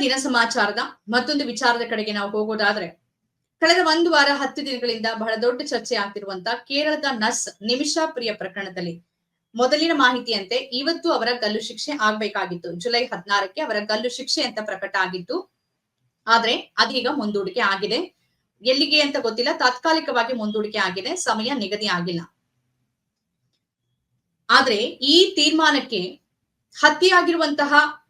ದಿನ ಸಮಾಚಾರದ ಮತ್ತೊಂದು ವಿಚಾರದ ಕಡೆಗೆ ನಾವು ಹೋಗೋದಾದ್ರೆ, ಕಳೆದ ಒಂದು ವಾರ ಹತ್ತು ದಿನಗಳಿಂದ ಬಹಳ ದೊಡ್ಡ ಚರ್ಚೆ ಆಗ್ತಿರುವಂತಹ ಕೇರಳದ ನಸ್ ನಿಮಿಷಾ ಪ್ರಿಯ ಪ್ರಕರಣದಲ್ಲಿ ಮೊದಲಿನ ಮಾಹಿತಿಯಂತೆ ಇವತ್ತು ಅವರ ಗಲ್ಲು ಶಿಕ್ಷೆ ಆಗ್ಬೇಕಾಗಿತ್ತು. ಜುಲೈ ಹದಿನಾರಕ್ಕೆ ಅವರ ಗಲ್ಲು ಶಿಕ್ಷೆ ಅಂತ ಪ್ರಕಟ ಆಗಿತ್ತು. ಆದ್ರೆ ಅದೀಗ ಮುಂದೂಡಿಕೆ ಆಗಿದೆ. ಎಲ್ಲಿಗೆ ಅಂತ ಗೊತ್ತಿಲ್ಲ. ತಾತ್ಕಾಲಿಕವಾಗಿ ಮುಂದೂಡಿಕೆ ಆಗಿದೆ. ಸಮಯ ನಿಗದಿ ಆಗಿಲ್ಲ. ಆದ್ರೆ ಈ ತೀರ್ಮಾನಕ್ಕೆ ಹತ್ಯೆಯಾಗಿರುವಂತಹ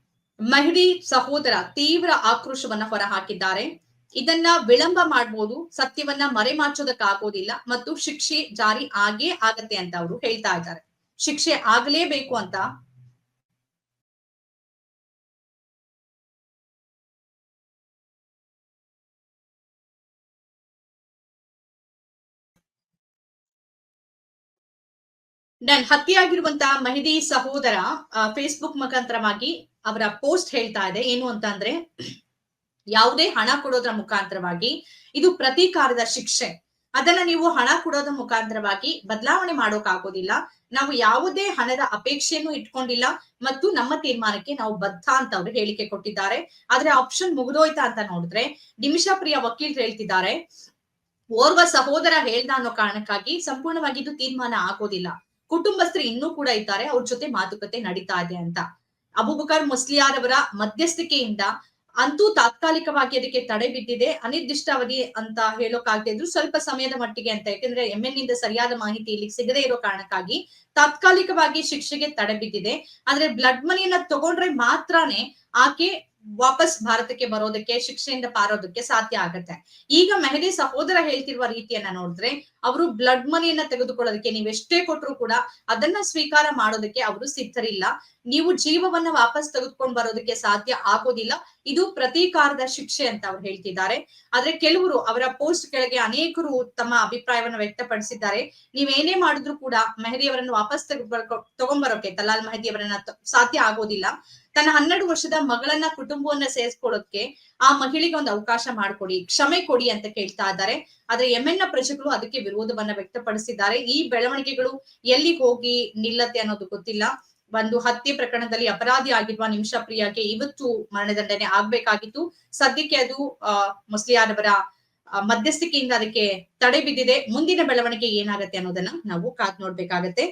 ಮಹಿಳಿ ಸಹೋದರ ತೀವ್ರ ಆಕ್ರೋಶವನ್ನ ಹೊರಹಾಕಿದ್ದಾರೆ. ಇದನ್ನ ವಿಳಂಬ ಮಾಡಬಹುದು ಸತ್ಯವನ್ನ ಮರೆಮಾಚೋದಕ್ಕಾಗೋದಿಲ್ಲ ಮತ್ತು ಶಿಕ್ಷೆ ಜಾರಿ ಆಗೇ ಆಗತ್ತೆ ಅಂತ ಅವರು ಹೇಳ್ತಾ ಇದ್ದಾರೆ. ಶಿಕ್ಷೆ ಆಗಲೇಬೇಕು ಅಂತ ನನ್ ಹತ್ಯೆಯಾಗಿರುವಂತಹ ಮಹಿದಿ ಸಹೋದರ ಫೇಸ್ಬುಕ್ ಮುಖಾಂತರವಾಗಿ ಅವರ ಪೋಸ್ಟ್ ಹೇಳ್ತಾ ಇದೆ, ಏನು ಅಂತ ಅಂದ್ರೆ ಯಾವುದೇ ಹಣ ಕೊಡೋದ್ರ ಮುಖಾಂತರವಾಗಿ, ಇದು ಪ್ರತೀಕಾರದ ಶಿಕ್ಷೆ. ಅದನ್ನ ನೀವು ಹಣ ಕೊಡೋದ್ರ ಮುಖಾಂತರವಾಗಿ ಬದಲಾವಣೆ ಮಾಡೋಕಾಗೋದಿಲ್ಲ. ನಾವು ಯಾವುದೇ ಹಣದ ಅಪೇಕ್ಷೆಯನ್ನು ಇಟ್ಕೊಂಡಿಲ್ಲ ಮತ್ತು ನಮ್ಮ ತೀರ್ಮಾನಕ್ಕೆ ನಾವು ಬದ್ಧ ಅಂತ ಅವರು ಹೇಳಿಕೆ ಕೊಟ್ಟಿದ್ದಾರೆ. ಆದ್ರೆ ಆಪ್ಷನ್ ಮುಗಿದೋಯ್ತಾ ಅಂತ ನೋಡಿದ್ರೆ, ನಿಮಿಷಾ ಪ್ರಿಯ ವಕೀಲರು ಹೇಳ್ತಿದ್ದಾರೆ, ಓರ್ವ ಸಹೋದರ ಹೇಳ್ದ ಅನ್ನೋ ಕಾರಣಕ್ಕಾಗಿ ಸಂಪೂರ್ಣವಾಗಿ ಇದು ತೀರ್ಮಾನ ಆಗೋದಿಲ್ಲ. ಕುಟುಂಬಸ್ಥರು ಇನ್ನೂ ಕೂಡ ಇದ್ದಾರೆ, ಅವ್ರ ಜೊತೆ ಮಾತುಕತೆ ನಡೀತಾ ಇದೆ ಅಂತ. ಅಬುಬಕರ್ ಮುಸ್ಲಿಯಾರ್ ಅವರ ಮಧ್ಯಸ್ಥಿಕೆಯಿಂದ ಅಂತೂ ತಾತ್ಕಾಲಿಕವಾಗಿ ಅದಕ್ಕೆ ತಡೆ ಬಿದ್ದಿದೆ. ಅನಿರ್ದಿಷ್ಟಾವಧಿ ಅಂತ ಹೇಳೋಕಾಗದೆ ಇದ್ರು ಸ್ವಲ್ಪ ಸಮಯದ ಮಟ್ಟಿಗೆ ಅಂತ. ಯಾಕಂದ್ರೆ ಎಂ ಎನ್ ಇಂದ ಸರಿಯಾದ ಮಾಹಿತಿ ಇಲ್ಲಿ ಸಿಗದೆ ಇರೋ ಕಾರಣಕ್ಕಾಗಿ ತಾತ್ಕಾಲಿಕವಾಗಿ ಶಿಕ್ಷೆಗೆ ತಡೆ ಬಿದ್ದಿದೆ. ಆದ್ರೆ ಬ್ಲಡ್ ಮನಿಯನ್ನ ತಗೊಂಡ್ರೆ ಮಾತ್ರನೇ ಆಕೆ ವಾಪಸ್ ಭಾರತಕ್ಕೆ ಬರೋದಕ್ಕೆ, ಶಿಕ್ಷೆಯಿಂದ ಪಾರೋದಕ್ಕೆ ಸಾಧ್ಯ ಆಗತ್ತೆ. ಈಗ ಮೆಹದಿ ಸಹೋದರ ಹೇಳ್ತಿರುವ ರೀತಿಯನ್ನ ನೋಡಿದ್ರೆ, ಅವರು ಬ್ಲಡ್ ಮನಿಯನ್ನ ತೆಗೆದುಕೊಳ್ಳೋದಕ್ಕೆ ನೀವು ಎಷ್ಟೇ ಕೊಟ್ಟರು ಕೂಡ ಅದನ್ನ ಸ್ವೀಕಾರ ಮಾಡೋದಕ್ಕೆ ಅವರು ಸಿದ್ಧರಿಲ್ಲ. ನೀವು ಜೀವವನ್ನ ವಾಪಸ್ ತೆಗೆದುಕೊಂಡು ಬರೋದಕ್ಕೆ ಸಾಧ್ಯ ಆಗೋದಿಲ್ಲ. ಇದು ಪ್ರತೀಕಾರದ ಶಿಕ್ಷೆ ಅಂತ ಅವ್ರು ಹೇಳ್ತಿದ್ದಾರೆ. ಆದ್ರೆ ಕೆಲವರು ಅವರ ಪೋಸ್ಟ್ ಕೆಳಗೆ ಅನೇಕರು ತಮ್ಮ ಅಭಿಪ್ರಾಯವನ್ನ ವ್ಯಕ್ತಪಡಿಸಿದ್ದಾರೆ. ನೀವೇನೇ ಮಾಡಿದ್ರು ಕೂಡ ಮೆಹದಿ ಅವರನ್ನು ವಾಪಸ್ ತೆಗೆದು ತಗೊಂಡ್ಬರೋಕೆ ತಲಾಲ್ ಮೆಹದಿ ಅವರನ್ನ ಸಾಧ್ಯ ಆಗೋದಿಲ್ಲ. ತನ್ನ ಹನ್ನೆರಡು ವರ್ಷದ ಮಗಳನ್ನ ಕುಟುಂಬವನ್ನ ಸೇರಿಸ್ಕೊಳ್ಳೋಕೆ ಆ ಮಹಿಳೆಗೆ ಒಂದು ಅವಕಾಶ ಮಾಡಿಕೊಡಿ, ಕ್ಷಮೆ ಕೊಡಿ ಅಂತ ಕೇಳ್ತಾ ಇದ್ದಾರೆ. ಆದ್ರೆ ನ ಪ್ರಜೆಗಳು ಅದಕ್ಕೆ ವಿರೋಧವನ್ನ ವ್ಯಕ್ತಪಡಿಸಿದ್ದಾರೆ. ಈ ಬೆಳವಣಿಗೆಗಳು ಎಲ್ಲಿ ಹೋಗಿ ನಿಲ್ಲತ್ತೆ ಅನ್ನೋದು ಗೊತ್ತಿಲ್ಲ. ಒಂದು ಹತ್ಯೆ ಪ್ರಕರಣದಲ್ಲಿ ಅಪರಾಧಿ ಆಗಿರುವ ನಿಮಿಷ ಪ್ರಿಯಾಗೆ ಇವತ್ತು ಮರಣದಂಡನೆ ಆಗ್ಬೇಕಾಗಿತ್ತು. ಸದ್ಯಕ್ಕೆ ಅದು ಅಹ್ ಮುಸ್ಲಿಯಾರವರ ಮಧ್ಯಸ್ಥಿಕೆಯಿಂದ ಅದಕ್ಕೆ ತಡೆ ಬಿದ್ದಿದೆ. ಮುಂದಿನ ಬೆಳವಣಿಗೆ ಏನಾಗತ್ತೆ ಅನ್ನೋದನ್ನ ನಾವು ಕಾದ್ ನೋಡ್ಬೇಕಾಗತ್ತೆ.